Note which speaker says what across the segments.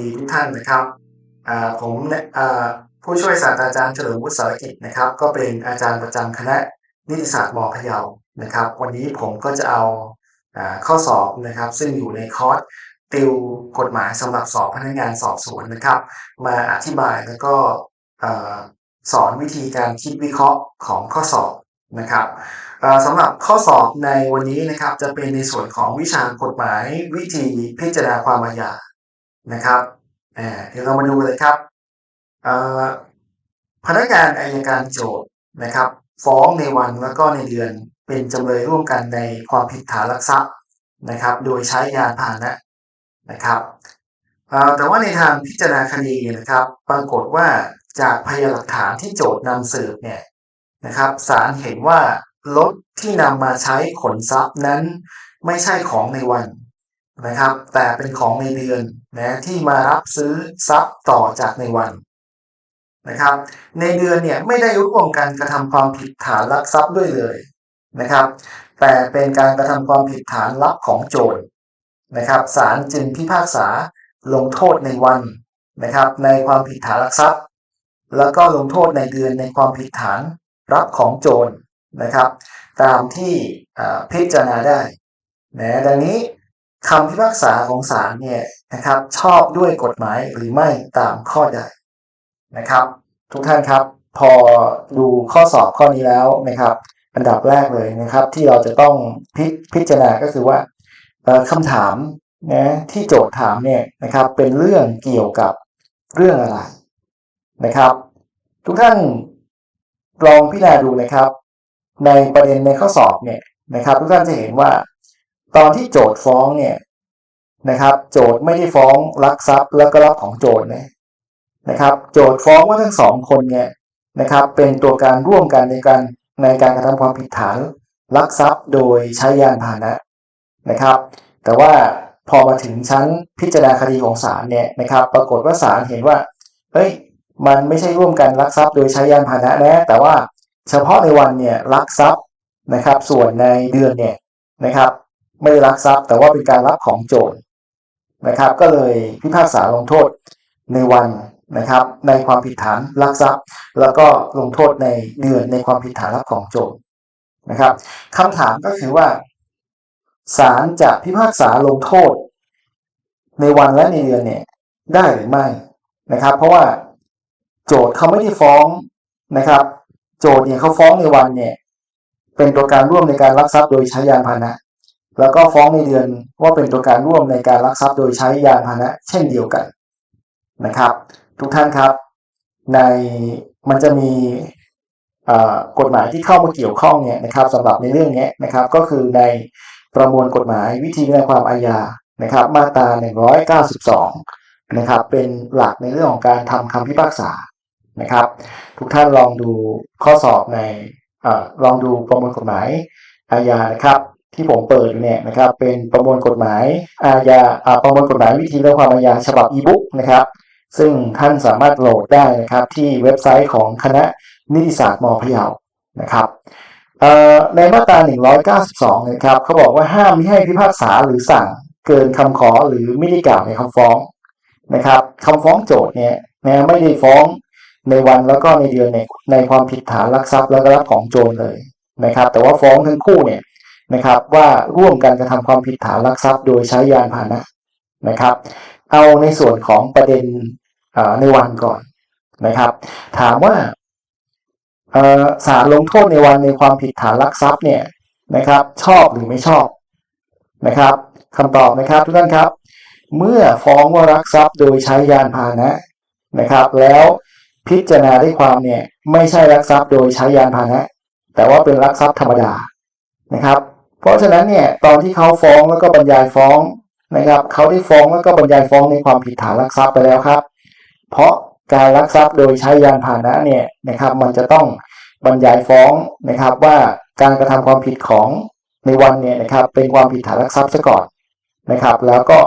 Speaker 1: ดีทุกท่านนะครับผมผู้ช่วยศาสตราจารย์เฉลิมวุฒิสารกิจนะครับ ก็เป็นอาจารย์ประจำคณะนิติศาสตร์มพะเยานะครับ วันนี้ผมก็จะเอาอข้อสอบนะครับ ซึ่งอยู่ในคอร์สติวกฎหมายสำหรับสอบพนักงานสอบสวนนะครับ มาอธิบายแล้วก็สอนวิธีการคิดวิเคราะห์ของข้อสอบนะครับสำหรับข้อสอบในวันนี้นะครับจะเป็นในส่วนของวิชากฎหมายวิธีพิจารณาความอาญา นะครับเดี๋ยวเรามาดูเลยครับพนักงานอายการโจทย์นะครับ ฟ้องในวันแล้วก็ในเดือนเป็นจำเลยร่วมกันในความผิดฐานลักทรัพย์นะครับ โดยใช้ยานพาหนะนะครับแต่ว่าในทางพิจารณาคดีเนี่ยนะครับ ปรากฏว่าจากพยานหลักฐานที่โจทย์นำสืบเนี่ยนะครับศาลเห็นว่ารถที่นำมาใช้ขนทรัพย์นั้นไม่ใช่ของในวัน นะครับ แต่เป็นของในเดือนนะที่มารับซื้อทรัพย์ต่อจากในวันนะครับ ในเดือนเนี่ยไม่ได้ร่วมกันกระทำความผิดฐานลักทรัพย์ด้วยเลยนะครับ แต่เป็นการกระทำความผิดฐานลับของโจรนะครับศาลจึงพิพากษาลงโทษในวันนะครับ ในความผิดฐานลักทรัพย์ แล้วก็ลงโทษในเดือนในความผิดฐานรับของโจรนะครับ ตามที่พิจารณาได้นะดังนี้ คำพิพากษาของศาลเนี่ยนะครับชอบด้วยกฎหมายหรือไม่ตามข้อใดนะครับ ทุกท่านครับ พอดูข้อสอบข้อนี้แล้วนะครับ อันดับแรกเลยนะครับ ที่เราจะต้องพิพิจารณาก็คือว่าคำถามนะที่โจทย์ถามเนี่ยนะครับเป็นเรื่องเกี่ยวกับเรื่องอะไรนะครับ ทุกท่านลองพิจารณาดูนะครับ ในประเด็นในข้อสอบเนี่ยนะครับ ทุกท่านจะเห็นว่า ตอนที่โจทย์ฟ้องเนี่ยนะครับ โจทย์ไม่ได้ฟ้องลักทรัพย์แล้วก็รับของโจทย์นะนะครับ โจทย์ฟ้องว่าทั้งสองคนเนี่ยนะครับ เป็นตัวการร่วมกันในการในการกระทำความผิดฐานลักทรัพย์โดยใช้ยานพาหนะนะครับ แต่ว่าพอมาถึงชั้นพิจารณาคดีของศาลเนี่ยนะครับ ปรากฏว่าศาลเห็นว่าเฮ้ยมันไม่ใช่ร่วมกันลักทรัพย์โดยใช้ยานพาหนะนะแต่ว่าเฉพาะในวันเนี่ยลักทรัพย์นะครับ ส่วนในเดือนเนี่ยนะครับ ไม่ได้ลักทรัพย์ แต่ว่าเป็นการรับของโจรนะครับ ก็เลยพิพากษาลงโทษในวันนะครับ ในความผิดฐานลักทรัพย์ แล้วก็ลงโทษในเดือนในความผิดฐานรับของโจรนะครับคำถามก็คือว่าศาลจะพิพากษาลงโทษ ในวันและในเดือนเนี่ยได้หรือไม่นะครับ เพราะว่าโจทย์เขาไม่ได้ฟ้องนะครับ โจทย์เนี่ยเขาฟ้องในวันเนี่ยเป็นตัวการร่วมในการลักทรัพย์โดยใช้ยานพาหนะ แล้วก็ฟ้องในเดือนว่าเป็นตัวการร่วมในการลักทรัพย์โดยใช้ยานพาหนะเช่นเดียวกันนะครับ ทุกท่านครับ ในมันจะมีกฎหมายที่เข้ามาเกี่ยวข้องเนี่ยนะครับสำหรับในเรื่องนี้นะครับ ก็คือในประมวลกฎหมายวิธีพิจารณาความอาญานะครับ มาตรา 192 นะครับ เป็นหลักในเรื่องของการทำคำพิพากษานะครับ ทุกท่านลองดูข้อสอบในอลองดูประมวลกฎหมายอาญานะครับ ที่ผมเปิดอยู่เนี่ยนะครับเป็นประมวลกฎหมายอาญาประมวลกฎหมายวิธีเรื่องความอาญาฉบับอีบุ๊กนะครับ ซึ่งท่านสามารถโหลดได้นะครับที่เว็บไซต์ของคณะนิติศาสตร์มพะเยานะครับเอ่อในมาตรา 192 นะครับเขาบอกว่าห้ามไม่ให้พิพากษาหรือสั่งเกินคำขอหรือไม่ได้กล่าวในคำฟ้องนะครับคำฟ้องโจทย์เนี่ยนะไม่ได้ฟ้องในวันแล้วก็ในเดือนในในความผิดฐานลักทรัพย์แล้วก็รับของโจรเลยนะครับ แต่ว่าฟ้องทั้งคู่เนี่ย นะครับ ว่าร่วมกันกระทำความผิดฐานลักทรัพย์โดยใช้ยานพาหนะนะครับ เอาในส่วนของประเด็นในวันก่อนนะครับ ถามว่าเอ่อศาลลงโทษในวันในความผิดฐานลักทรัพย์เนี่ยนะครับ ชอบหรือไม่ชอบนะครับคำตอบนะครับทุกท่านครับ เมื่อฟ้องว่ารักทรัพย์โดยใช้ยานพาหนะนะครับ แล้วพิจารณาได้ความเนี่ยไม่ใช่รักทรัพย์โดยใช้ยานพาหนะ แต่ว่าเป็นรักทรัพย์ธรรมดานะครับ เพราะฉะนั้นเนี่ยตอนที่เขาฟ้องแล้วก็บรรยายฟ้องนะครับเขาได้ฟ้องแล้วก็บรรยายฟ้องในความผิดฐานลักทรัพย์ไปแล้วครับ เพราะการลักทรัพย์โดยใช้ยานพาหนะเนี่ยนะครับมันจะต้องบรรยายฟ้องนะครับว่าการกระทำความผิดของในวันเนี่ยนะครับเป็นความผิดฐานลักทรัพย์ซะก่อนนะครับ แล้วก็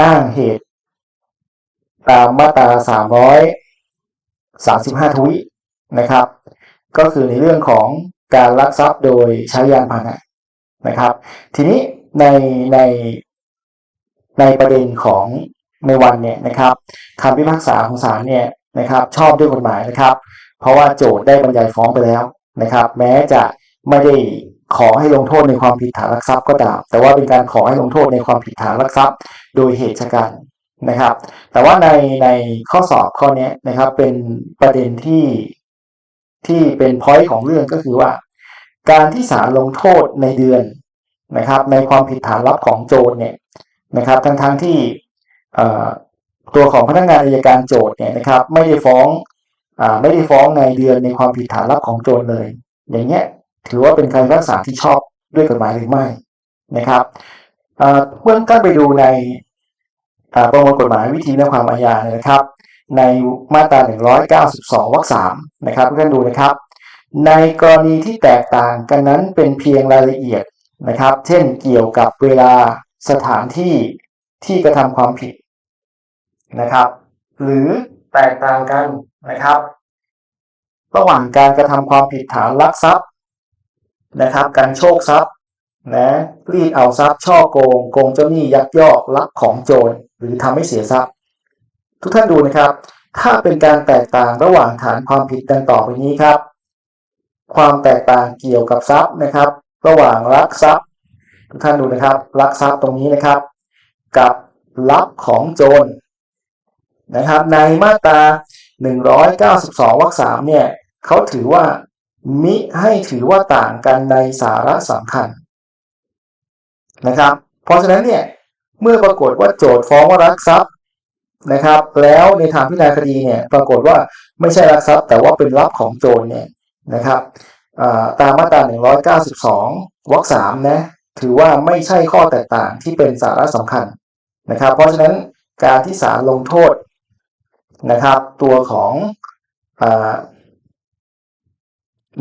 Speaker 1: อ้างเหตุ ตามมาตราสามร้อยสามสิบห้าทวีนะครับ ก็คือในเรื่องของการลักทรัพย์โดยใช้ยานพาหนะ นะครับ ทีนี้ในในในประเด็นของในวันเนี่ยนะครับคำพิพากษาของศาลเนี่ยนะครับ ชอบด้วยกฎหมายนะครับ เพราะว่าโจทย์ได้บรรยายฟ้องไปแล้วนะครับ แม้จะไม่ได้ขอให้ลงโทษในความผิดฐานลักทรัพย์ก็ตามแต่ว่าเป็นการขอให้ลงโทษในความผิดฐานลักทรัพย์ โดยเหตุฉกันนะครับ แต่ว่าในในข้อสอบข้อนี้นะครับ เป็นประเด็นที่ที่เป็นพอยต์ของเรื่องก็คือว่า การที่ศาลลงโทษในเดือนนะครับ ในความผิดฐานลับของโจรเนี่ยนะครับ ทั้งทั้งที่ตัวของพนักงานอัยการโจทย์เนี่ยนะครับ ไม่ได้ฟ้องอไม่ได้ฟ้องในเดือนในความผิดฐานลับของโจรเลย อย่างเงี้ยถือว่าเป็นการรักษาที่ชอบด้วยกฎหมายหรือไม่นะครับเมื่อตั้งไปดูในประมวลกฎหมายวิธีและความอาญานะครับ ในมาตรา 192 วรรค 3 นะครับทุกท่านดูนะครับ ในกรณีที่แตกต่างกันนั้นเป็นเพียงรายละเอียดนะครับ เช่นเกี่ยวกับเวลาสถานที่ที่กระทำความผิดนะครับ หรือแตกต่างกันนะครับ ระหว่างการกระทำความผิดฐานลักทรัพย์นะครับ การโชคทรัพย์นะรีดเอาทรัพย์ช่อโกงโกงเจ้าหนี้ยักยอกลักของโจรหรือทำให้เสียทรัพย์ ทุกท่านดูนะครับ ถ้าเป็นการแตกต่างระหว่างฐานความผิดดังต่อไปนี้ครับ ความแตกต่างเกี่ยวกับทรัพย์นะครับ ระหว่างลักทรัพย์ทุกท่านดูนะครับลักทรัพย์ตรงนี้นะครับ กับลักของโจรนะครับ ในมาตรา 192วรรค3เนี่ยเขาถือว่ามิให้ถือว่าต่างกันในสาระสำคัญนะครับ เพราะฉะนั้นเนี่ยเมื่อปรากฏว่าโจทย์ฟ้องว่ารักทรัพย์นะครับ แล้วในทางพิจารณาคดีเนี่ยปรากฏว่าไม่ใช่รักทรัพย์ แต่ว่าเป็นลับของโจรเนี่ย นะครับตามมาตรา 192 วรรค3นะ ถือว่าไม่ใช่ข้อแตกต่างที่เป็นสาระสำคัญนะครับ เพราะฉะนั้นการที่ศาลลงโทษนะครับ ตัวของอ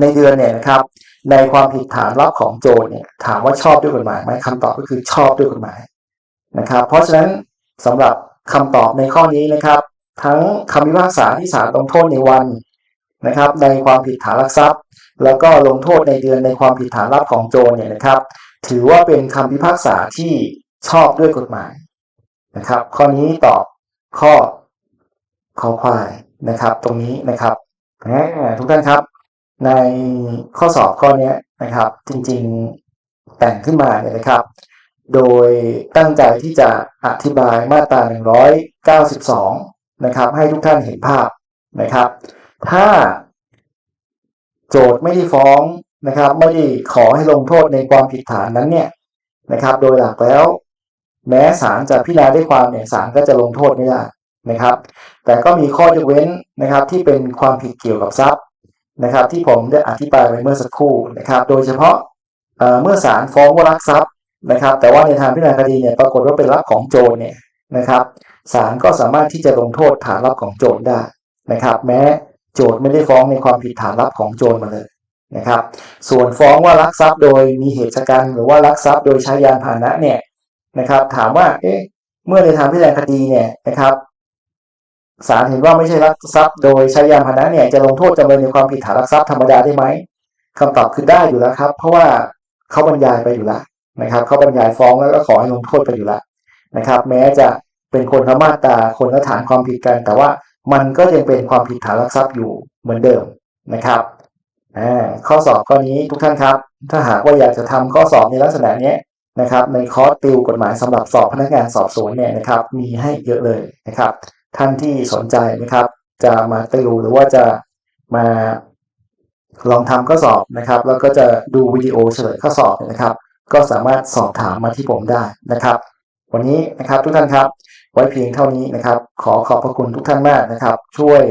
Speaker 1: ในเดือนเนี่ยนะครับ ในความผิดฐานรับของโจรเนี่ยถามว่าชอบด้วยกฎหมายไหมคำตอบก็คือชอบด้วยกฎหมายนะครับ เพราะฉะนั้นสำหรับคำตอบในข้อนี้นะครับ ทั้งคำพิพากษาที่ศาลลงโทษในวัน นะครับในความผิดฐานลักทรัพย์ แล้วก็ลงโทษในเดือนในความผิดฐานรับของโจรเนี่ยนะครับ ถือว่าเป็นคำพิพากษาที่ชอบด้วยกฎหมายนะครับ ข้อนี้ตอบข้อข้อควายนะครับ ตรงนี้นะครับทุกท่านครับ ในข้อสอบข้อนี้นะครับ จริงๆแต่งขึ้นมาเนี่ยนะครับ โดยตั้งใจที่จะอธิบายมาตรา 192 นะครับ ให้ทุกท่านเห็นภาพนะครับ ถ้าโจทย์ไม่ได้ฟ้องนะครับ ไม่ได้ขอให้ลงโทษในความผิดฐานนั้นเนี่ยนะครับ โดยหลักแล้ว แม้ศาลจะพิจารณาได้ความเนี่ยศาลก็จะลงโทษไม่ได้นะครับ แต่ก็มีข้อยกเว้นนะครับ ที่เป็นความผิดเกี่ยวกับทรัพย์นะครับ ที่ผมได้อธิบายไปเมื่อสักครู่นะครับ โดยเฉพาะเมื่อศาลฟ้องว่ารักทรัพย์นะครับ แต่ว่าในทางพิจารณาคดีเนี่ยปรากฏว่าเป็นรับของโจรเนี่ยนะครับศาลก็สามารถที่จะลงโทษฐานรับของโจรได้นะครับ แม้ โจทย์ไม่ได้ฟ้องในความผิดฐานรับของโจรมาเลยนะครับ ส่วนฟ้องว่ารักทรัพย์โดยมีเหตุชะกันหรือว่ารักทรัพย์โดยใช้ยานพาหนะเนี่ยนะครับ ถามว่าเอ๊ะเมื่อในทางพิจารณาคดีเนี่ยนะครับศาลเห็นว่าไม่ใช่รักทรัพย์โดยใช้ยานพาหนะเนี่ยจะลงโทษจำเลยในความผิดฐานรักทรัพย์ธรรมดาได้ไหมคำตอบคือได้อยู่แล้วครับ เพราะว่าเขาบรรยายไปอยู่แล้วนะครับเขาบรรยายฟ้องแล้วก็ขอให้ลงโทษไปอยู่แล้วนะครับ แม้จะเป็นคนละมาตราคนละฐานความผิดกัน แต่ว่า มันก็ยังเป็นความผิดฐานลักทรัพย์อยู่เหมือนเดิมนะครับข้อสอบข้อนี้ทุกท่านครับ ถ้าหากว่าอยากจะทำข้อสอบในลักษณะนี้นะครับ ในคอร์สติวกฎหมายสำหรับสอบพนักงานสอบสวนเนี่ยนะครับ มีให้เยอะเลยนะครับ ท่านที่สนใจนะครับ จะมาติวหรือว่าจะมาลองทำข้อสอบนะครับ แล้วก็จะดูวิดีโอเฉลยข้อสอบนะครับ ก็สามารถสอบถามมาที่ผมได้นะครับ วันนี้นะครับทุกท่านครับ ไว้เพียงเท่านี้นะครับ ขอขอบพระคุณทุกท่านมากนะครับ ช่วย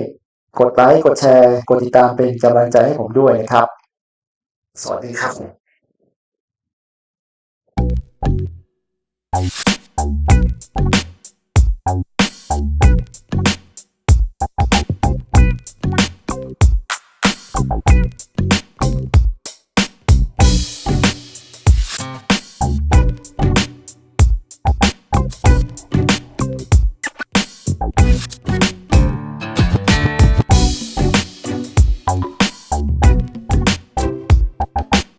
Speaker 1: กดไลค์กดแชร์ กดติดตามเป็นกำลังใจให้ผมด้วยนะครับ สวัสดีครับ
Speaker 2: Thank you.